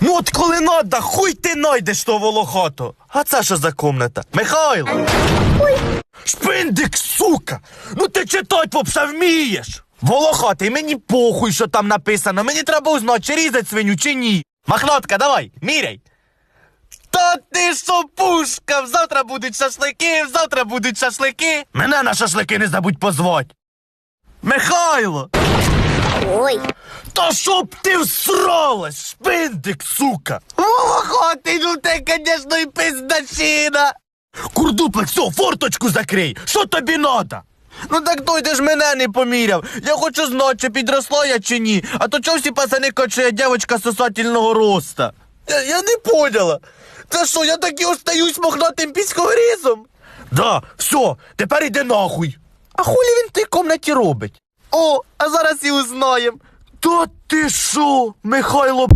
Ну от коли надо, хуй ти найдеш то волохато. А це що за комната? Михайло! Шпиндик, сука! Ну ти читать вовсе вмієш! Волохатий, мені похуй, що там написано. Мені треба узнати, чи різать свиню, чи ні. Махнотка, давай, міряй. Та ти що, пушка? Завтра будуть шашлики, завтра будуть шашлики. Мене на шашлики не забудь позвать. Михайло! Ой, Та щоб ти всралась, шпиндик, сука! Волохатий, ну ти, конечно, і пиздачина! Курдуплик, все, форточку закрий! Що тобі надо? Ну так той ти ж мене не поміряв. Я хочу знати, чи підросла я чи ні. А то чого всі пацани кажуть, що я дівчинка сосательного роста? Я, я не поняла. Це що, я таки остаюсь мохнатим піськогрізом? Да, все, тепер іди нахуй. А хулі він в тій комнаті робить? О, а зараз і узнаєм. Та ти шо, Михайло